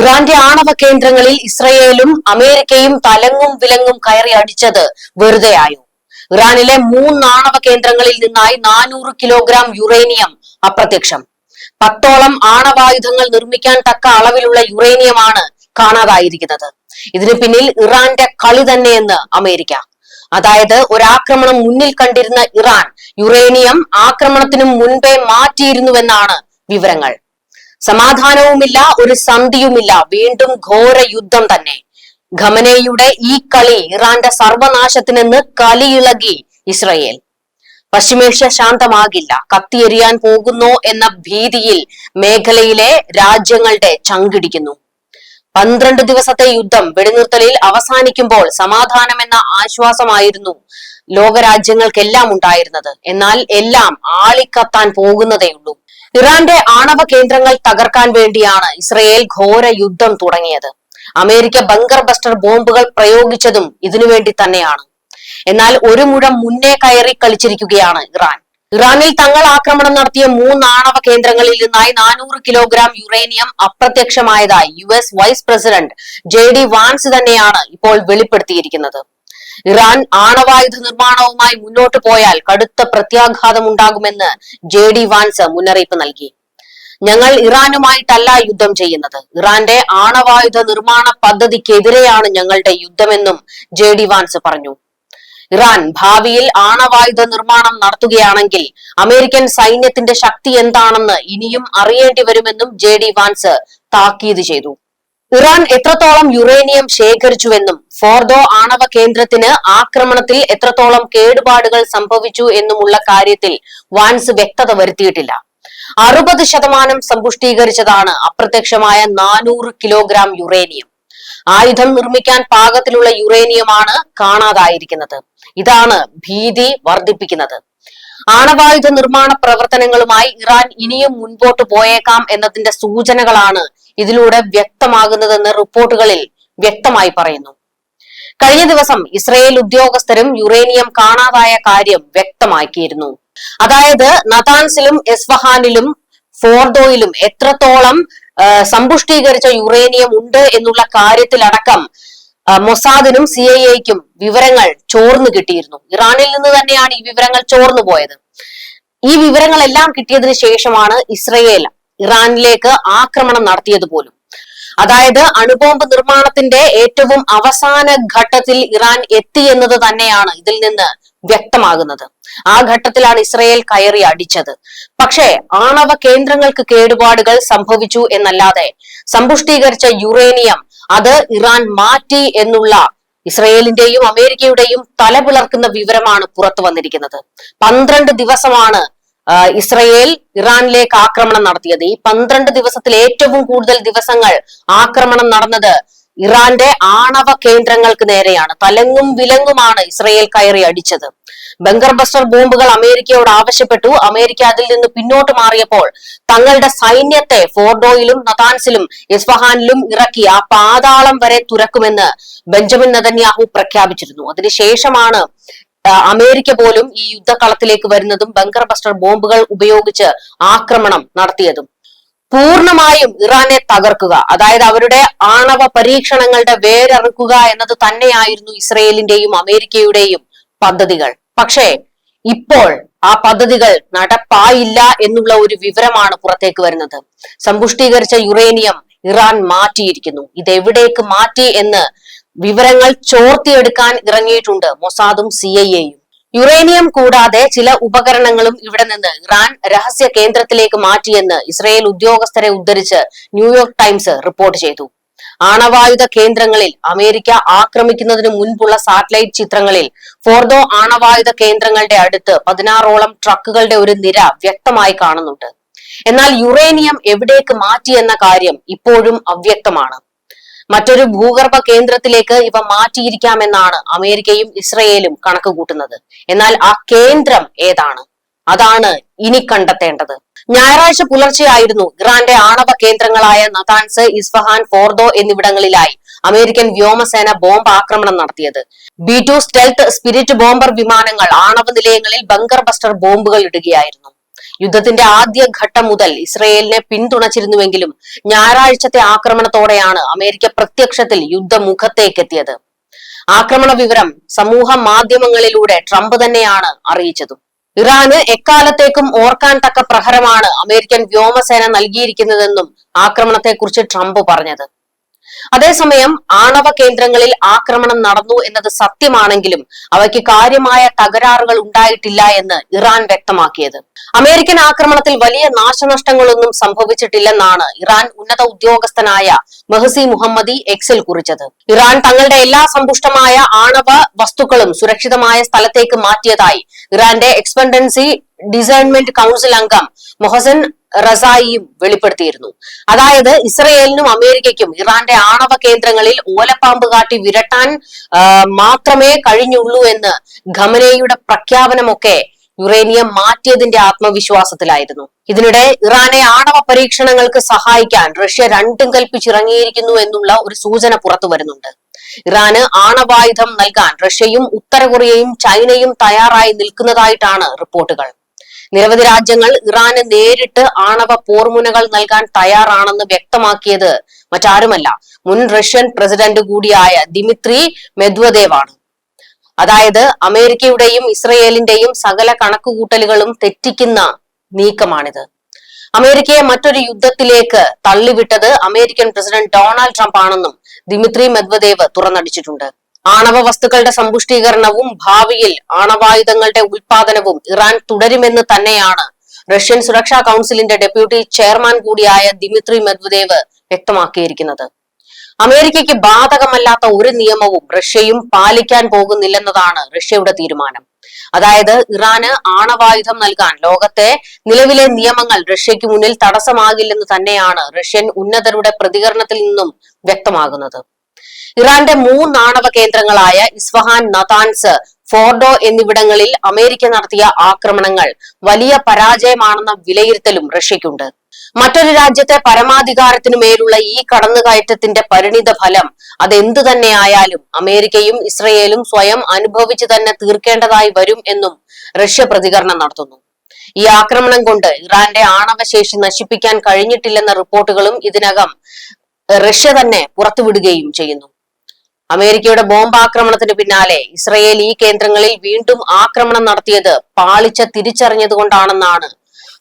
ഇറാന്റെ ആണവ കേന്ദ്രങ്ങളിൽ ഇസ്രയേലും അമേരിക്കയും തലങ്ങും വിലങ്ങും കയറി അടിച്ചത് വെറുതെയായോ ഇറാനിലെ മൂന്ന് ആണവ കേന്ദ്രങ്ങളിൽ നിന്നായി നാനൂറ് കിലോഗ്രാം യുറേനിയം അപ്രത്യക്ഷം. പത്തോളം ആണവായുധങ്ങൾ നിർമ്മിക്കാൻ തക്ക അളവിലുള്ള യുറേനിയമാണ് കാണാതായിരിക്കുന്നത്. ഇതിന് പിന്നിൽ ഇറാന്റെ കളി തന്നെയെന്ന് അമേരിക്ക. അതായത് ഒരാക്രമണം മുന്നിൽ കണ്ടിരുന്ന ഇറാൻ യുറേനിയം ആക്രമണത്തിനു മുൻപേ മാറ്റിയിരുന്നുവെന്നാണ് വിവരങ്ങൾ. സമാധാനവുമില്ല ഒരു സന്ധിയുമില്ല. വീണ്ടും ഘോര യുദ്ധം തന്നെ. ഖമനയുടെ ഈ കളി ഇറാന്റെ സർവനാശത്തിനെന്ന് കലിയിളകി ഇസ്രയേൽ. പശ്ചിമേഷ്യ ശാന്തമാകില്ല. കത്തിയെറിയാൻ പോകുന്നു എന്ന ഭീതിയിൽ മേഖലയിലെ രാജ്യങ്ങളുടെ ചങ്കിടിക്കുന്നു. പന്ത്രണ്ട് ദിവസത്തെ യുദ്ധം വെടിനിർത്തലിൽ അവസാനിക്കുമ്പോൾ സമാധാനമെന്ന ആശ്വാസമായിരുന്നു ലോകരാജ്യങ്ങൾക്കെല്ലാം ഉണ്ടായിരുന്നത്. എന്നാൽ എല്ലാം ആളിക്കത്താൻ പോകുന്നതേയുള്ളൂ ഇറാന്റെ ആണവ കേന്ദ്രങ്ങൾ തകർക്കാൻ വേണ്ടിയാണ് ഇസ്രയേൽ ഘോര യുദ്ധം തുടങ്ങിയത്. അമേരിക്ക ബങ്കർ ബസ്റ്റർ ബോംബുകൾ പ്രയോഗിച്ചതും ഇതിനുവേണ്ടി തന്നെയാണ്. എന്നാൽ ഒരു മുഴം മുന്നേ കയറി കളിച്ചിരിക്കുകയാണ് ഇറാൻ. ഇറാനിൽ തങ്ങൾ ആക്രമണം നടത്തിയ മൂന്ന് ആണവ കേന്ദ്രങ്ങളിൽ നിന്നായി നാനൂറ് kilogram uranium അപ്രത്യക്ഷമായതായി U S vice president J D Vance തന്നെയാണ് ഇപ്പോൾ വെളിപ്പെടുത്തിയിരിക്കുന്നത്. ഇറാൻ ആണവായുധ നിർമ്മാണവുമായി മുന്നോട്ട് പോയാൽ കടുത്ത പ്രത്യാഘാതം ഉണ്ടാകുമെന്ന് ജെ ഡി വാൻസ് മുന്നറിയിപ്പ് നൽകി. ഞങ്ങൾ ഇറാനുമായിട്ടല്ല യുദ്ധം ചെയ്യുന്നത്. ഇറാന്റെ ആണവായുധ നിർമ്മാണ പദ്ധതിക്കെതിരെയാണ് ഞങ്ങളുടെ യുദ്ധമെന്നും ജെ ഡി വാൻസ് പറഞ്ഞു. ഇറാൻ ഭാവിയിൽ ആണവായുധ നിർമ്മാണം നടത്തുകയാണെങ്കിൽ അമേരിക്കൻ സൈന്യത്തിന്റെ ശക്തി എന്താണെന്ന് ഇനിയും അറിയേണ്ടി വരുമെന്നും ജെ ഡി വാൻസ് താക്കീത് ചെയ്തു. ഇറാൻ എത്രത്തോളം യുറേനിയം ശേഖരിച്ചുവെന്നും ഫോർദോ ആണവ കേന്ദ്രത്തിന് ആക്രമണത്തിൽ എത്രത്തോളം കേടുപാടുകൾ സംഭവിച്ചു എന്നുമുള്ള കാര്യത്തിൽ വാൻസ് വ്യക്തത വരുത്തിയിട്ടില്ല. അറുപത് ശതമാനം സമ്പുഷ്ടീകരിച്ചതാണ് അപ്രത്യക്ഷമായ നാനൂറ് കിലോഗ്രാം യുറേനിയം. ആയുധം നിർമ്മിക്കാൻ പാകത്തിലുള്ള യുറേനിയമാണ് കാണാതായിരിക്കുന്നത്. ഇതാണ് ഭീതി വർദ്ധിപ്പിക്കുന്നത്. ആണവായുധ നിർമ്മാണ പ്രവർത്തനങ്ങളുമായി ഇറാൻ ഇനിയും മുൻപോട്ട് പോയേക്കാം എന്നതിന്റെ സൂചനകളാണ് ഇതിലൂടെ വ്യക്തമാകുന്നതെന്ന് റിപ്പോർട്ടുകളിൽ വ്യക്തമായി പറയുന്നു. കഴിഞ്ഞ ദിവസം ഇസ്രയേൽ ഉദ്യോഗസ്ഥരും യുറേനിയം കാണാതായ കാര്യം വ്യക്തമാക്കിയിരുന്നു. അതായത് നതാൻസിലും എസ്ഫഹാനിലും ഫോർദോയിലും എത്രത്തോളം സമ്പുഷ്ടീകരിച്ച യുറേനിയം ഉണ്ട് എന്നുള്ള കാര്യത്തിലടക്കം മൊസാദിനും സി ഐ എക്കും വിവരങ്ങൾ ചോർന്നു കിട്ടിയിരുന്നു. ഇറാനിൽ നിന്ന് തന്നെയാണ് ഈ വിവരങ്ങൾ ചോർന്നു പോയത് ഈ വിവരങ്ങളെല്ലാം കിട്ടിയതിനു ശേഷമാണ് ഇസ്രയേൽ ഇറാനിലേക്ക് ആക്രമണം നടത്തിയത് പോലും. അതായത് അണുബോംബ് നിർമ്മാണത്തിന്റെ ഏറ്റവും അവസാന ഘട്ടത്തിൽ ഇറാൻ എത്തി എന്നത് തന്നെയാണ് ഇതിൽ നിന്ന് വ്യക്തമാകുന്നത്. ആ ഘട്ടത്തിലാണ് ഇസ്രയേൽ കയറി അടിച്ചത്. പക്ഷേ ആണവ കേന്ദ്രങ്ങൾക്ക് കേടുപാടുകൾ സംഭവിച്ചു എന്നല്ലാതെ സമ്പുഷ്ടീകരിച്ച യുറേനിയം അത് ഇറാൻ മാറ്റി എന്നുള്ള ഇസ്രയേലിന്റെയും അമേരിക്കയുടെയും തലപിളർക്കുന്ന വിവരമാണ് പുറത്തു വന്നിരിക്കുന്നത്. പന്ത്രണ്ട് ദിവസമാണ് ഇസ്രയേൽ ഇറാനിലേക്ക് ആക്രമണം നടത്തിയത്. ഈ പന്ത്രണ്ട് ദിവസത്തിൽ ഏറ്റവും കൂടുതൽ ദിവസങ്ങൾ ആക്രമണം നടന്നത് ഇറാന്റെ ആണവ കേന്ദ്രങ്ങൾക്ക് നേരെയാണ്. തലങ്ങും വിലങ്ങുമാണ് ഇസ്രയേൽ കയറി അടിച്ചത്. ബങ്കർ ബസ്റ്റർ ബോംബുകൾ അമേരിക്കയോട് ആവശ്യപ്പെട്ടു. അമേരിക്ക അതിൽ നിന്ന് പിന്നോട്ട് മാറിയപ്പോൾ തങ്ങളുടെ സൈന്യത്തെ ഫോർഡോയിലും നതാൻസിലും ഇസ്ഫഹാനിലും ഇറക്കി ആ പാതാളം വരെ തുരക്കുമെന്ന് ബെഞ്ചമിൻ നെതന്യാഹു പ്രഖ്യാപിച്ചിരുന്നു. അതിനുശേഷമാണ് അമേരിക്ക പോലും ഈ യുദ്ധക്കളത്തിലേക്ക് വരുന്നതും ബങ്കർ ബസ്റ്റർ ബോംബുകൾ ഉപയോഗിച്ച് ആക്രമണം നടത്തിയതും. പൂർണമായും ഇറാനെ തകർക്കുക അതായത് അവരുടെ ആണവ പരീക്ഷണങ്ങളുടെ വേരറുക്കുക എന്നത് തന്നെയായിരുന്നു ഇസ്രയേലിന്റെയും അമേരിക്കയുടെയും പദ്ധതികൾ. പക്ഷേ ഇപ്പോൾ ആ പദ്ധതികൾ നടപ്പായില്ല എന്നുള്ള ഒരു വിവരമാണ് പുറത്തേക്ക് വരുന്നത്. സമ്പുഷ്ടീകരിച്ച യുറേനിയം ഇറാൻ മാറ്റിയിരിക്കുന്നു. ഇതെവിടേക്ക് മാറ്റി എന്ന് വിവരങ്ങൾ ചോർത്തിയെടുക്കാൻ ഇറങ്ങിയിട്ടുണ്ട് മൊസാദും സി ഐ എയും. യുറേനിയം കൂടാതെ ചില ഉപകരണങ്ങളും ഇവിടെ നിന്ന് ഇറാൻ രഹസ്യ കേന്ദ്രത്തിലേക്ക് മാറ്റിയെന്ന് ഇസ്രയേൽ ഉദ്യോഗസ്ഥരെ ഉദ്ധരിച്ച് ന്യൂയോർക്ക് ടൈംസ് റിപ്പോർട്ട് ചെയ്തു. ആണവായുധ കേന്ദ്രങ്ങളിൽ അമേരിക്ക ആക്രമിക്കുന്നതിന് മുൻപുള്ള സാറ്റലൈറ്റ് ചിത്രങ്ങളിൽ ഫോർദോ ആണവായുധ കേന്ദ്രങ്ങളുടെ അടുത്ത് പതിനാറോളം ട്രക്കുകളുടെ ഒരു നിര വ്യക്തമായി കാണുന്നുണ്ട്. എന്നാൽ യുറേനിയം എവിടേക്ക് മാറ്റിയെന്ന കാര്യം ഇപ്പോഴും അവ്യക്തമാണ്. മറ്റൊരു ഭൂഗർഭ കേന്ദ്രത്തിലേക്ക് ഇവ മാറ്റിയിരിക്കാമെന്നാണ് അമേരിക്കയും ഇസ്രയേലും കണക്ക് കൂട്ടുന്നത് എന്നാൽ ആ കേന്ദ്രം ഏതാണ്? അതാണ് ഇനി കണ്ടെത്തേണ്ടത്. ഞായറാഴ്ച പുലർച്ചെയായിരുന്നു ഇറാന്റെ ആണവ കേന്ദ്രങ്ങളായ നതാൻസ് ഇസ്ഫഹാൻ ഫോർദോ എന്നിവിടങ്ങളിലായി അമേരിക്കൻ വ്യോമസേന ബോംബ് ആക്രമണം നടത്തിയത്. B two stealth spirit bomber വിമാനങ്ങൾ ആണവ നിലയങ്ങളിൽ ബങ്കർ ബസ്റ്റർ ബോംബുകൾ ഇടുകയായിരുന്നു. യുദ്ധത്തിന്റെ ആദ്യ ഘട്ടം മുതൽ ഇസ്രയേലിനെ പിന്തുണച്ചിരുന്നുവെങ്കിലും ഞായറാഴ്ചത്തെ ആക്രമണത്തോടെയാണ് അമേരിക്ക പ്രത്യക്ഷത്തിൽ യുദ്ധമുഖത്തേക്കെത്തിയത് ആക്രമണ വിവരം സമൂഹ മാധ്യമങ്ങളിലൂടെ ട്രംപ് തന്നെയാണ് അറിയിച്ചതും. ഇറാന് എക്കാലത്തേക്കും ഓർക്കാൻ തക്ക പ്രഹരമാണ് അമേരിക്കൻ വ്യോമസേന നൽകിയിരിക്കുന്നതെന്നും ആക്രമണത്തെക്കുറിച്ച് ട്രംപ് പറഞ്ഞത്. അതേസമയം ആണവ കേന്ദ്രങ്ങളിൽ ആക്രമണം നടന്നു എന്നത് സത്യമാണെങ്കിലും അവയ്ക്ക് കാര്യമായ തകരാറുകൾ ഉണ്ടായിട്ടില്ല എന്ന് ഇറാൻ വ്യക്തമാക്കിയത്. അമേരിക്കൻ ആക്രമണത്തിൽ വലിയ നാശനഷ്ടങ്ങളൊന്നും സംഭവിച്ചിട്ടില്ലെന്നാണ് ഇറാൻ ഉന്നത ഉദ്യോഗസ്ഥനായ മെഹസി മുഹമ്മദി എക്സിൽ കുറിച്ചത്. ഇറാൻ തങ്ങളുടെ എല്ലാ സമ്പുഷ്ടമായ ആണവ വസ്തുക്കളും സുരക്ഷിതമായ സ്ഥലത്തേക്ക് മാറ്റിയതായി ഇറാന്റെ എക്സ്പെൻഡൻസി ഡിസൈൻമെന്റ് കൗൺസിൽ അംഗം മൊഹസൻ റസായിയും വെളിപ്പെടുത്തിയിരുന്നു. അതായത് ഇസ്രയേലിനും അമേരിക്കയ്ക്കും ഇറാന്റെ ആണവ കേന്ദ്രങ്ങളിൽ ഓലപ്പാമ്പ് കാട്ടി വിരട്ടാൻ മാത്രമേ കഴിഞ്ഞുള്ളൂ എന്ന് ഖമനയുടെ പ്രഖ്യാപനമൊക്കെ യുറേനിയം മാറ്റിയതിന്റെ ആത്മവിശ്വാസത്തിലായിരുന്നു. ഇതിനിടെ ഇറാനെ ആണവ പരീക്ഷണങ്ങൾക്ക് സഹായിക്കാൻ റഷ്യ രണ്ടും കൽപ്പിച്ചിറങ്ങിയിരിക്കുന്നു എന്നുള്ള ഒരു സൂചന പുറത്തു വരുന്നുണ്ട്. ഇറാന് ആണവായുധം നൽകാൻ റഷ്യയും ഉത്തരകൊറിയയും ചൈനയും തയ്യാറായി നിൽക്കുന്നതായിട്ടാണ് റിപ്പോർട്ടുകൾ. നിരവധി രാജ്യങ്ങൾ ഇറാന് നേരിട്ട് ആണവ പോർമുനകൾ നൽകാൻ തയ്യാറാണെന്ന് വ്യക്തമാക്കിയത് മറ്റാരുമല്ല. മുൻ റഷ്യൻ പ്രസിഡന്റ് കൂടിയായ ദിമിത്രി മെദ്വദേവാണ്. അതായത് അമേരിക്കയുടെയും ഇസ്രയേലിന്റെയും സകല കണക്കുകൂട്ടലുകളും തെറ്റിക്കുന്ന നീക്കമാണിത്. അമേരിക്കയെ മറ്റൊരു യുദ്ധത്തിലേക്ക് തള്ളിവിട്ടത് അമേരിക്കൻ പ്രസിഡന്റ് ഡൊണാൾഡ് ട്രംപ് ആണെന്നും ദിമിത്രി മെദ്വദേവ് തുറന്നടിച്ചിട്ടുണ്ട്. ആണവ വസ്തുക്കളുടെ സമ്പുഷ്ടീകരണവും ഭാവിയിൽ ആണവായുധങ്ങളുടെ ഉൽപാദനവും ഇറാൻ തുടരുമെന്ന് തന്നെയാണ് റഷ്യൻ സുരക്ഷാ കൗൺസിലിന്റെ ഡെപ്യൂട്ടി ചെയർമാൻ കൂടിയായ ദിമിത്രി മെദ്വദേവ് വ്യക്തമാക്കിയിരിക്കുന്നത്. അമേരിക്കയ്ക്ക് ബാധകമല്ലാത്ത ഒരു നിയമവും റഷ്യയും പാലിക്കാൻ പോകുന്നില്ലെന്നതാണ് റഷ്യയുടെ തീരുമാനം. അതായത് ഇറാന് ആണവായുധം നൽകാൻ ലോകത്തെ നിലവിലെ നിയമങ്ങൾ റഷ്യയ്ക്ക് മുന്നിൽ തടസ്സമാകില്ലെന്ന് തന്നെയാണ് റഷ്യൻ ഉന്നതരുടെ പ്രതികരണത്തിൽ നിന്നും വ്യക്തമാകുന്നത്. ഇറാന്റെ മൂന്നാണവ കേന്ദ്രങ്ങളായ ഇസ്ഫഹാൻ നതാൻസ് ഫോർഡോ എന്നിവിടങ്ങളിൽ അമേരിക്ക നടത്തിയ ആക്രമണങ്ങൾ വലിയ പരാജയമാണെന്ന വിലയിരുത്തലും റഷ്യയ്ക്കുണ്ട്. മറ്റൊരു രാജ്യത്തെ പരമാധികാരത്തിനു മേലുള്ള ഈ കടന്നുകയറ്റത്തിന്റെ പരിണിത ഫലം അതെന്തു തന്നെയായാലും അമേരിക്കയും ഇസ്രയേലും സ്വയം അനുഭവിച്ചു തന്നെ തീർക്കേണ്ടതായി വരും എന്നും റഷ്യ പ്രതികരണം നടത്തുന്നു. ഈ ആക്രമണം കൊണ്ട് ഇറാന്റെ ആണവശേഷി നശിപ്പിക്കാൻ കഴിഞ്ഞിട്ടില്ലെന്ന റിപ്പോർട്ടുകളും ഇതിനകം റഷ്യ തന്നെ പുറത്തുവിടുകയും ചെയ്യുന്നു. അമേരിക്കയുടെ ബോംബാക്രമണത്തിന് പിന്നാലെ ഇസ്രയേൽ ഈ കേന്ദ്രങ്ങളിൽ വീണ്ടും ആക്രമണം നടത്തിയത് പാളിച്ച തിരിച്ചറിഞ്ഞതുകൊണ്ടാണെന്നാണ്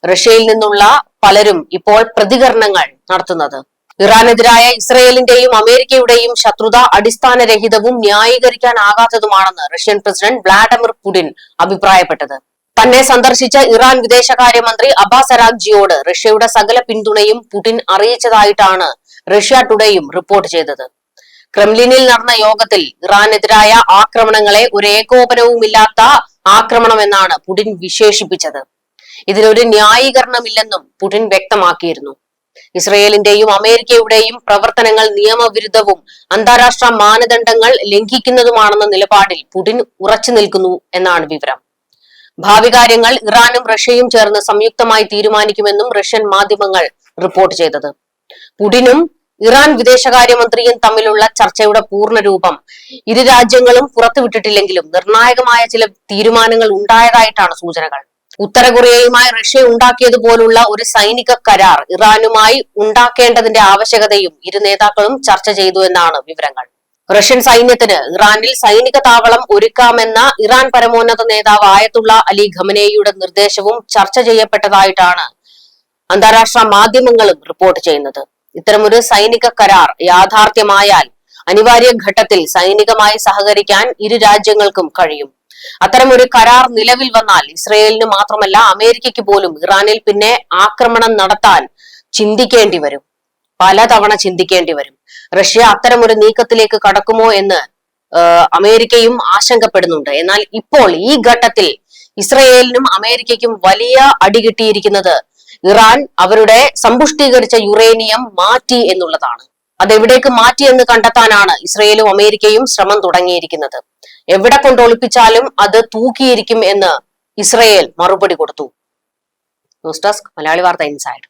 റഷ്യയിൽ നിന്നുള്ള പലരും ഇപ്പോൾ പ്രതികരണങ്ങൾ നടത്തുന്നത്. ഇറാനെതിരായ ഇസ്രയേലിന്റെയും അമേരിക്കയുടെയും ശത്രുത അടിസ്ഥാനരഹിതവും ന്യായീകരിക്കാനാകാത്തതുമാണെന്ന് റഷ്യൻ പ്രസിഡന്റ് വ്ളാഡിമിർ പുടിൻ അഭിപ്രായപ്പെട്ടത്. തന്നെ സന്ദർശിച്ച ഇറാൻ വിദേശകാര്യമന്ത്രി അബ്ബാസ് അരാഗ്ജിയോട് റഷ്യയുടെ സകല പിന്തുണയും പുടിൻ അറിയിച്ചതായിട്ടാണ് റഷ്യ ടുഡേയും റിപ്പോർട്ട് ചെയ്തത്. ക്രെംലിനിൽ നടന്ന യോഗത്തിൽ ഇറാനെതിരായ ആക്രമണങ്ങളെ ഒരു ഏകോപനവുമില്ലാത്ത ആക്രമണമെന്നാണ് പുടിൻ വിശേഷിപ്പിച്ചത്. ഇതിനൊരു ന്യായീകരണമില്ലെന്നും പുടിൻ വ്യക്തമാക്കിയിരുന്നു. ഇസ്രയേലിന്റെയും അമേരിക്കയുടെയും പ്രവർത്തനങ്ങൾ നിയമവിരുദ്ധവും അന്താരാഷ്ട്ര മാനദണ്ഡങ്ങൾ ലംഘിക്കുന്നതുമാണെന്ന നിലപാടിൽ പുടിൻ ഉറച്ചു നിൽക്കുന്നു എന്നാണ് വിവരം. ഭാവി കാര്യങ്ങൾ ഇറാനും റഷ്യയും ചേർന്ന് സംയുക്തമായി തീരുമാനിക്കുമെന്നും റഷ്യൻ മാധ്യമങ്ങൾ റിപ്പോർട്ട് ചെയ്തത്. പുടിനും ഇറാൻ വിദേശകാര്യമന്ത്രിയും തമ്മിലുള്ള ചർച്ചയുടെ പൂർണരൂപം. ഇരു രാജ്യങ്ങളും പുറത്തുവിട്ടിട്ടില്ലെങ്കിലും നിർണായകമായ ചില തീരുമാനങ്ങൾ ഉണ്ടായതായിട്ടാണ് സൂചനകൾ. ഉത്തര കൊറിയയുമായി റഷ്യ ഉണ്ടാക്കിയതുപോലുള്ള ഒരു സൈനിക കരാർ ഇറാനുമായി ഉണ്ടാക്കേണ്ടതിന്റെ ആവശ്യകതയും ഇരു നേതാക്കളും ചർച്ച ചെയ്തു എന്നാണ് വിവരങ്ങൾ. റഷ്യൻ സൈന്യത്തിന് ഇറാനിൽ സൈനിക താവളം ഒരുക്കാമെന്ന ഇറാൻ പരമോന്നത നേതാവ് ആയത്തുള്ള അലി ഖമനേയുടെ നിർദ്ദേശവും ചർച്ച ചെയ്യപ്പെട്ടതായിട്ടാണ് അന്താരാഷ്ട്ര മാധ്യമങ്ങളും റിപ്പോർട്ട് ചെയ്യുന്നത്. ഇത്തരമൊരു സൈനിക കരാർ യാഥാർത്ഥ്യമായാൽ അനിവാര്യ ഘട്ടത്തിൽ സൈനികമായി സഹകരിക്കാൻ ഇരു രാജ്യങ്ങൾക്കും കഴിയും. അത്തരമൊരു കരാർ നിലവിൽ വന്നാൽ ഇസ്രയേലിന് മാത്രമല്ല അമേരിക്കയ്ക്ക് പോലും ഇറാനിൽ പിന്നെ ആക്രമണം നടത്താൻ ചിന്തിക്കേണ്ടി വരും. പലതവണ ചിന്തിക്കേണ്ടി വരും. റഷ്യ അത്തരമൊരു നീക്കത്തിലേക്ക് കടക്കുമോ എന്ന് അമേരിക്കയും ആശങ്കപ്പെടുന്നുണ്ട്. എന്നാൽ ഇപ്പോൾ ഈ ഘട്ടത്തിൽ ഇസ്രയേലിനും അമേരിക്കയ്ക്കും വലിയ അടി കിട്ടിയിരിക്കുന്നത് ഇറാൻ അവരുടെ സമ്പുഷ്ടീകരിച്ച യുറേനിയം മാറ്റി എന്നുള്ളതാണ്. അതെവിടേക്ക് മാറ്റി എന്ന് കണ്ടെത്താനാണ് ഇസ്രയേലും അമേരിക്കയും ശ്രമം തുടങ്ങിയിരിക്കുന്നത്. എവിടെ കൊണ്ടൊളിപ്പിച്ചാലും അത് തൂക്കിയിരിക്കും എന്ന് ഇസ്രയേൽ മറുപടി കൊടുത്തു. ന്യൂസ് ഡെസ്ക് മലയാളി വാർത്ത ഇൻസൈഡ്.